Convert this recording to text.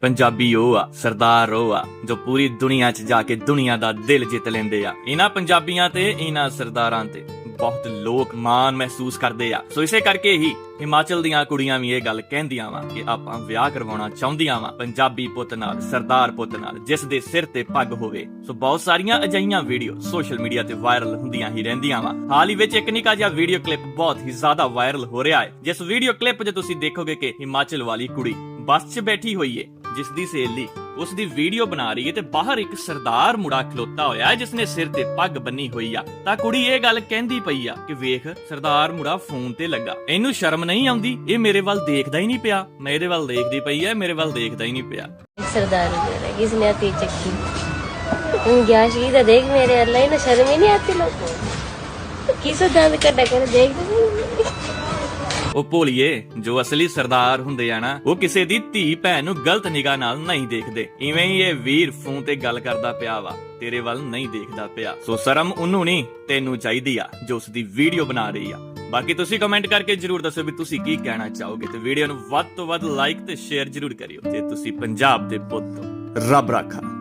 ਪੰਜਾਬੀ ਉਹ ਆ, ਸਰਦਾਰ ਉਹ ਆ, ਜੋ ਪੂਰੀ ਦੁਨੀਆ 'ਚ ਜਾ ਕੇ ਦੁਨੀਆ ਦਾ ਦਿਲ ਜਿੱਤ ਲੈਂਦੇ ਆ। ਇਹਨਾਂ ਪੰਜਾਬੀਆਂ ਤੇ, ਇਹਨਾਂ ਸਰਦਾਰਾਂ ਤੇ ਬਹੁਤ ਲੋਕ ਮਾਣ ਮਹਿਸੂਸ ਕਰਦੇ ਆ। ਸੋ ਇਸੇ ਕਰਕੇ ਹੀ ਹਿਮਾਚਲ ਦੀਆਂ ਕੁੜੀਆਂ ਵੀ ਇਹ ਗੱਲ ਕਹਿੰਦੀਆਂ ਵਾ ਕਿ ਆਪਾਂ ਵਿਆਹ ਕਰਵਾਉਣਾ ਚਾਹੁੰਦੀਆਂ ਵਾ, ਪੰਜਾਬੀ ਪੁੱਤ ਨਾਲ, ਸਰਦਾਰ ਪੁੱਤ ਨਾਲ, ਜਿਸ ਦੇ ਸਿਰ ਤੇ ਪੱਗ ਹੋਵੇ। ਸੋ ਬਹੁਤ ਸਾਰੀਆਂ ਅਜਈਆਂ ਵੀਡੀਓ ਸੋਸ਼ਲ ਮੀਡੀਆ ਤੇ ਵਾਇਰਲ ਹੁੰਦੀਆਂ ਹੀ ਰਹਿੰਦੀਆਂ ਵਾ। ਹਾਲ ਹੀ ਵਿੱਚ ਇੱਕ ਨਿੱਕਾ ਜਿਹਾ ਵੀਡੀਓ ਕਲਿੱਪ ਬਹੁਤ ਹੀ ਜ਼ਿਆਦਾ ਵਾਇਰਲ ਹੋ ਰਿਹਾ ਹੈ। ਜਿਸ ਵੀਡੀਓ ਕਲਿੱਪ 'ਚ ਤੁਸੀਂ ਦੇਖੋਗੇ ਕਿ ਹਿਮਾਚਲ ਵਾਲੀ ਕੁੜੀ ਬੱਸ 'ਚ ਬੈਠੀ ਹੋਈ ਏ। ਜਿਸ ਦੀ ਸਹੇਲੀ ਉਸ ਦੀ ਵੀਡੀਓ ਬਣਾ ਰਹੀ ਹੈ ਤੇ ਬਾਹਰ ਇੱਕ ਸਰਦਾਰ ਮੁੰਡਾ ਖਲੋਤਾ ਹੋਇਆ ਹੈ ਜਿਸ ਨੇ ਸਿਰ ਤੇ ਪੱਗ ਬੰਨੀ ਹੋਈ ਆ ਤਾਂ ਕੁੜੀ ਇਹ ਗੱਲ ਕਹਿੰਦੀ ਪਈ ਆ ਕਿ ਵੇਖ ਸਰਦਾਰ ਮੁੰਡਾ ਫੋਨ ਤੇ ਲੱਗਾ ਇਹਨੂੰ ਸ਼ਰਮ ਨਹੀਂ ਆਉਂਦੀ ਇਹ ਮੇਰੇ ਵੱਲ ਦੇਖਦਾ ਹੀ ਨਹੀਂ ਪਿਆ ਮੈਂ ਇਹਦੇ ਵੱਲ ਦੇਖਦੀ ਪਈ ਆ ਇਹ ਮੇਰੇ ਵੱਲ ਦੇਖਦਾ ਹੀ ਨਹੀਂ ਪਿਆ सरदार मेरा किसने आती चक्की तुम क्या शीदा देख मेरे अल्लाह ही ना शर्म ही नहीं आती लोगों को किस दांत कटा कर देख दे ਉਹ ਭੋਲੀਏ, ਜੋ ਅਸਲੀ ਸਰਦਾਰ ਹੁੰਦੇ ਆ ਨਾ, ਉਹ ਕਿਸੇ ਦੀ ਧੀ, ਭੈਣ ਨੂੰ ਗਲਤ ਨਿਗਾਹ ਨਾਲ ਨਹੀਂ ਦੇਖਦੇ। ਇਵੇਂ ਹੀ ਇਹ ਵੀਰ ਫੋਨ ਤੇ ਗੱਲ ਕਰਦਾ ਪਿਆ ਵਾ, ਤੇਰੇ ਵੱਲ ਨਹੀਂ ਦੇਖਦਾ ਪਿਆ। ਸੋ ਸ਼ਰਮ ਉਹਨੂੰ ਨਹੀਂ, ਤੈਨੂੰ ਚਾਹੀਦੀ ਆ, ਜੋ ਉਸ ਦੀ ਵੀਡੀਓ ਬਣਾ ਰਹੀ ਆ। ਬਾਕੀ ਤੁਸੀਂ ਕਮੈਂਟ ਕਰਕੇ ਜਰੂਰ ਦੱਸੋ ਵੀ ਤੁਸੀਂ ਕੀ ਕਹਿਣਾ ਚਾਹੋਗੇ ਤੇ ਵੀਡੀਓ ਨੂੰ ਵੱਧ ਤੋਂ ਵੱਧ ਲਾਈਕ ਤੇ ਸ਼ੇਅਰ ਜਰੂਰ ਕਰਿਓ, ਜੇ ਤੁਸੀਂ ਪੰਜਾਬ ਦੇ ਪੁੱਤ ਰੱਬ ਰਾਖਾ।